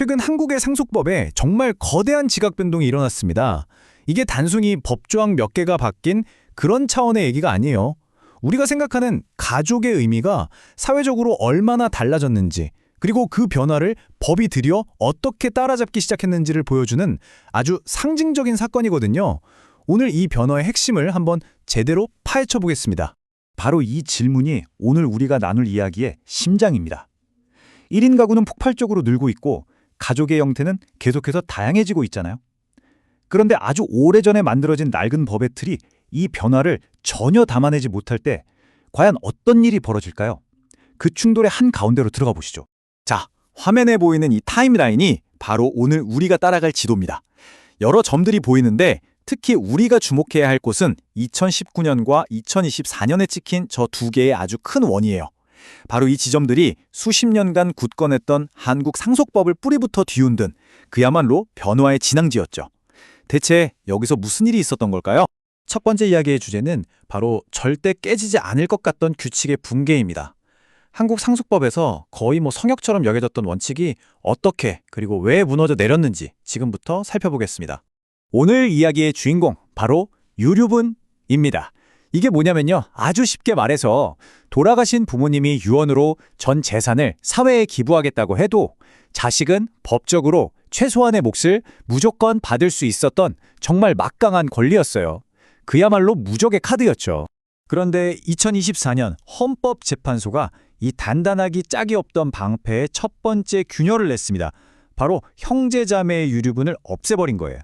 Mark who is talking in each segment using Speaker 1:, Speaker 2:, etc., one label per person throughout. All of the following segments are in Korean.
Speaker 1: 최근 한국의 상속법에 정말 거대한 지각 변동이 일어났습니다. 이게 단순히 법조항 몇 개가 바뀐 그런 차원의 얘기가 아니에요. 우리가 생각하는 가족의 의미가 사회적으로 얼마나 달라졌는지, 그리고 그 변화를 법이 들여 어떻게 따라잡기 시작했는지를 보여주는 아주 상징적인 사건이거든요. 오늘 이 변화의 핵심을 한번 제대로 파헤쳐 보겠습니다.
Speaker 2: 바로 이 질문이 오늘 우리가 나눌 이야기의 심장입니다. 1인 가구는 폭발적으로 늘고 있고 가족의 형태는 계속해서 다양해지고 있잖아요. 그런데 아주 오래전에 만들어진 낡은 법의 틀이 이 변화를 전혀 담아내지 못할 때 과연 어떤 일이 벌어질까요? 그 충돌의 한 가운데로 들어가 보시죠.
Speaker 1: 자, 화면에 보이는 이 타임라인이 바로 오늘 우리가 따라갈 지도입니다. 여러 점들이 보이는데 특히 우리가 주목해야 할 곳은 2019년과 2024년에 찍힌 저 두 개의 아주 큰 원이에요. 바로 이 지점들이 수십 년간 굳건했던 한국 상속법을 뿌리부터 뒤흔든 그야말로 변화의 진앙지였죠. 대체 여기서 무슨 일이 있었던 걸까요? 첫 번째 이야기의 주제는 바로 절대 깨지지 않을 것 같던 규칙의 붕괴입니다. 한국 상속법에서 거의 뭐 성역처럼 여겨졌던 원칙이 어떻게 그리고 왜 무너져 내렸는지 지금부터 살펴보겠습니다. 오늘 이야기의 주인공 바로 유류분입니다. 이게 뭐냐면요. 아주 쉽게 말해서 돌아가신 부모님이 유언으로 전 재산을 사회에 기부하겠다고 해도 자식은 법적으로 최소한의 몫을 무조건 받을 수 있었던 정말 막강한 권리였어요. 그야말로 무적의 카드였죠. 그런데 2024년 헌법재판소가 이 단단하기 짝이 없던 방패의 첫 번째 균열을 냈습니다. 바로 형제자매의 유류분을 없애버린 거예요.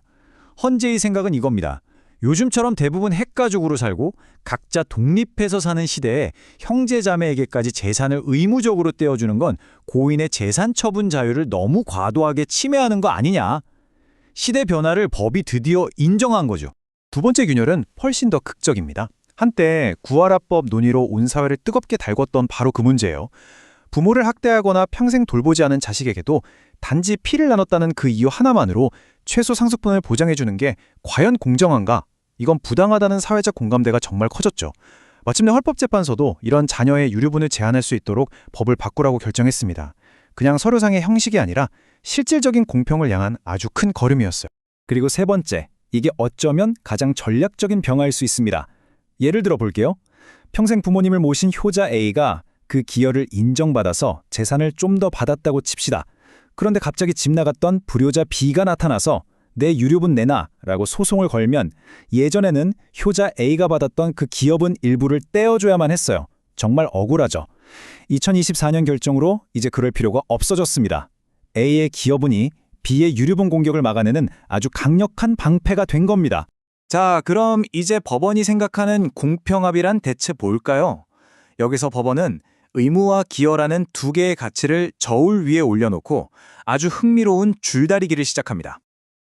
Speaker 1: 헌재의 생각은 이겁니다. 요즘처럼 대부분 핵가족으로 살고 각자 독립해서 사는 시대에 형제자매에게까지 재산을 의무적으로 떼어주는 건 고인의 재산 처분 자유를 너무 과도하게 침해하는 거 아니냐. 시대 변화를 법이 드디어 인정한 거죠. 두 번째 균열은 훨씬 더 극적입니다. 한때 구하라법 논의로 온 사회를 뜨겁게 달궜던 바로 그 문제예요. 부모를 학대하거나 평생 돌보지 않은 자식에게도 단지 피를 나눴다는 그 이유 하나만으로 최소 상속분을 보장해주는 게 과연 공정한가? 이건 부당하다는 사회적 공감대가 정말 커졌죠. 마침내 헌법재판소도 이런 자녀의 유류분을 제한할 수 있도록 법을 바꾸라고 결정했습니다. 그냥 서류상의 형식이 아니라 실질적인 공평을 향한 아주 큰 걸음이었어요. 그리고 세 번째, 이게 어쩌면 가장 전략적인 변화일 수 있습니다. 예를 들어 볼게요. 평생 부모님을 모신 효자 A가 그 기여를 인정받아서 재산을 좀 더 받았다고 칩시다. 그런데 갑자기 집 나갔던 불효자 B가 나타나서 내 유류분 내놔 라고 소송을 걸면 예전에는 효자 A가 받았던 그 기여분 일부를 떼어줘야만 했어요. 정말 억울하죠. 2024년 결정으로 이제 그럴 필요가 없어졌습니다. A의 기여분이 B의 유류분 공격을 막아내는 아주 강력한 방패가 된 겁니다. 자, 그럼 이제 법원이 생각하는 공평합이란 대체 뭘까요? 여기서 법원은 의무와 기여라는 두 개의 가치를 저울 위에 올려놓고 아주 흥미로운 줄다리기를 시작합니다.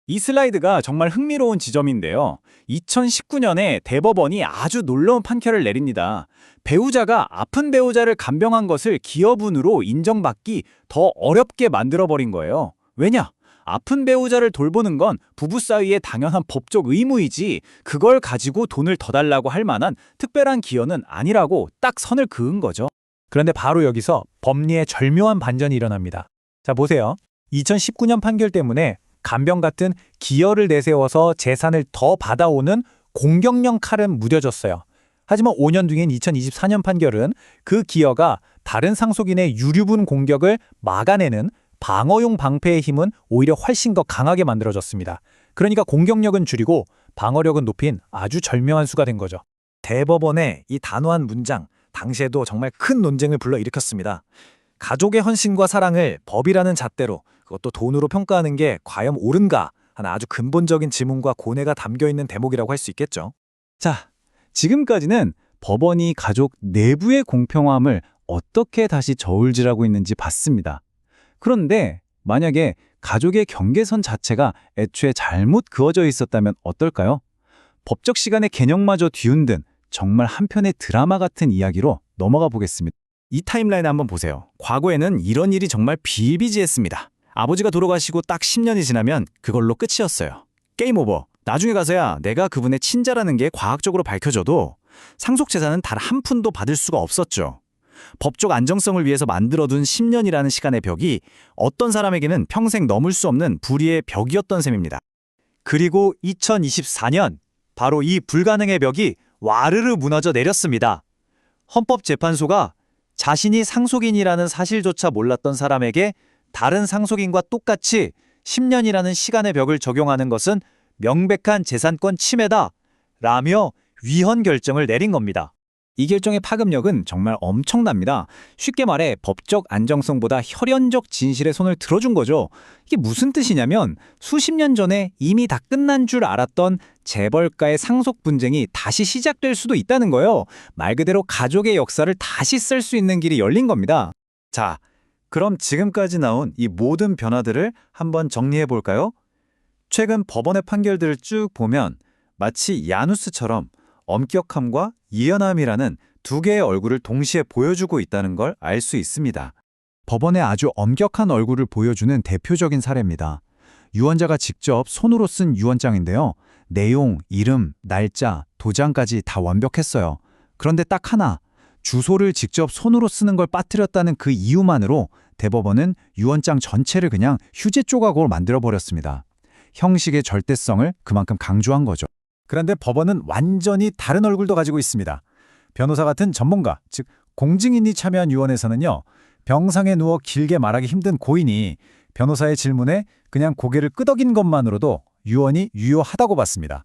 Speaker 1: 이 슬라이드가 정말 흥미로운 지점인데요. 2019년에 대법원이 아주 놀라운 판결을 내립니다. 배우자가 아픈 배우자를 간병한 것을 기여분으로 인정받기 더 어렵게 만들어버린 거예요. 왜냐? 아픈 배우자를 돌보는 건 부부 사이의 당연한 법적 의무이지 그걸 가지고 돈을 더 달라고 할 만한 특별한 기여는 아니라고 딱 선을 그은 거죠. 그런데 바로 여기서 법리의 절묘한 반전이 일어납니다. 자, 보세요. 2019년 판결 때문에 간병 같은 기여를 내세워서 재산을 더 받아오는 공격령 칼은 무뎌졌어요. 하지만 5년 뒤인 2024년 판결은 그 기여가 다른 상속인의 유류분 공격을 막아내는 방어용 방패의 힘은 오히려 훨씬 더 강하게 만들어졌습니다. 그러니까 공격력은 줄이고 방어력은 높인 아주 절묘한 수가 된 거죠. 대법원의 이 단호한 문장, 당시에도 정말 큰 논쟁을 불러일으켰습니다. 가족의 헌신과 사랑을 법이라는 잣대로 그것도 돈으로 평가하는 게 과연 옳은가 하는 아주 근본적인 질문과 고뇌가 담겨 있는 대목이라고 할 수 있겠죠. 자, 지금까지는 법원이 가족 내부의 공평함을 어떻게 다시 저울질하고 있는지 봤습니다. 그런데 만약에 가족의 경계선 자체가 애초에 잘못 그어져 있었다면 어떨까요? 법적 시간의 개념마저 뒤흔든 정말 한편의 드라마 같은 이야기로 넘어가 보겠습니다. 이 타임라인 한번 보세요. 과거에는 이런 일이 정말 비일비재했습니다. 아버지가 돌아가시고 딱 10년이 지나면 그걸로 끝이었어요. 게임 오버. 나중에 가서야 내가 그분의 친자라는 게 과학적으로 밝혀져도 상속 재산은 단 한 푼도 받을 수가 없었죠.
Speaker 2: 법적 안정성을 위해서 만들어둔 10년이라는 시간의 벽이 어떤 사람에게는 평생 넘을 수 없는 불의의 벽이었던 셈입니다.
Speaker 1: 그리고 2024년 바로 이 불가능의 벽이 와르르 무너져 내렸습니다. 헌법재판소가 자신이 상속인이라는 사실조차 몰랐던 사람에게 다른 상속인과 똑같이 10년이라는 시간의 벽을 적용하는 것은 명백한 재산권 침해다 라며 위헌 결정을 내린 겁니다.
Speaker 2: 이 결정의 파급력은 정말 엄청납니다. 쉽게 말해 법적 안정성보다 혈연적 진실에 손을 들어준 거죠. 이게 무슨 뜻이냐면 수십 년 전에 이미 다 끝난 줄 알았던 재벌가의 상속 분쟁이 다시 시작될 수도 있다는 거예요. 말 그대로 가족의 역사를 다시 쓸 수 있는 길이 열린 겁니다.
Speaker 1: 자, 그럼 지금까지 나온 이 모든 변화들을 한번 정리해 볼까요? 최근 법원의 판결들을 쭉 보면 마치 야누스처럼 엄격함과 이연함이라는 두 개의 얼굴을 동시에 보여주고 있다는 걸 알 수 있습니다.
Speaker 2: 법원의 아주 엄격한 얼굴을 보여주는 대표적인 사례입니다. 유언자가 직접 손으로 쓴 유언장인데요. 내용, 이름, 날짜, 도장까지 다 완벽했어요. 그런데 딱 하나, 주소를 직접 손으로 쓰는 걸 빠뜨렸다는 그 이유만으로 대법원은 유언장 전체를 그냥 휴지 조각으로 만들어버렸습니다. 형식의 절대성을 그만큼 강조한 거죠.
Speaker 1: 그런데 법원은 완전히 다른 얼굴도 가지고 있습니다. 변호사 같은 전문가, 즉 공증인이 참여한 유언에서는요. 병상에 누워 길게 말하기 힘든 고인이 변호사의 질문에 그냥 고개를 끄덕인 것만으로도 유언이 유효하다고 봤습니다.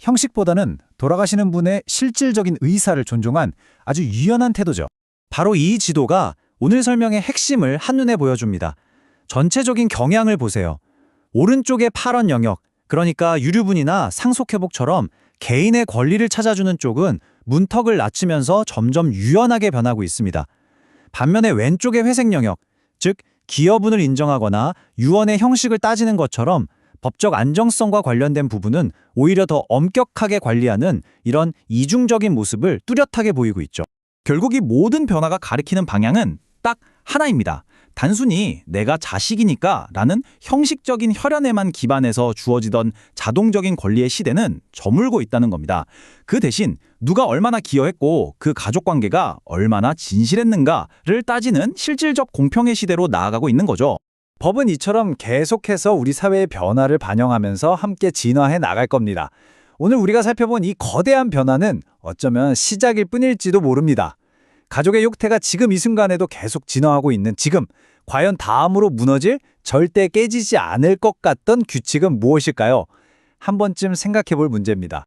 Speaker 1: 형식보다는 돌아가시는 분의 실질적인 의사를 존중한 아주 유연한 태도죠. 바로 이 지도가 오늘 설명의 핵심을 한눈에 보여줍니다. 전체적인 경향을 보세요. 오른쪽의 파란 영역, 그러니까 유류분이나 상속회복처럼 개인의 권리를 찾아주는 쪽은 문턱을 낮추면서 점점 유연하게 변하고 있습니다. 반면에 왼쪽의 회색 영역, 즉 기여분을 인정하거나 유언의 형식을 따지는 것처럼 법적 안정성과 관련된 부분은 오히려 더 엄격하게 관리하는 이런 이중적인 모습을 뚜렷하게 보이고 있죠. 결국 이 모든 변화가 가리키는 방향은 딱 하나입니다. 단순히 내가 자식이니까 라는 형식적인 혈연에만 기반해서 주어지던 자동적인 권리의 시대는 저물고 있다는 겁니다. 그 대신 누가 얼마나 기여했고 그 가족 관계가 얼마나 진실했는가를 따지는 실질적 공평의 시대로 나아가고 있는 거죠. 법은 이처럼 계속해서 우리 사회의 변화를 반영하면서 함께 진화해 나갈 겁니다. 오늘 우리가 살펴본 이 거대한 변화는 어쩌면 시작일 뿐일지도 모릅니다. 가족의 형태가 지금 이 순간에도 계속 진화하고 있는 지금, 과연 다음으로 무너질 절대 깨지지 않을 것 같던 규칙은 무엇일까요? 한 번쯤 생각해 볼 문제입니다.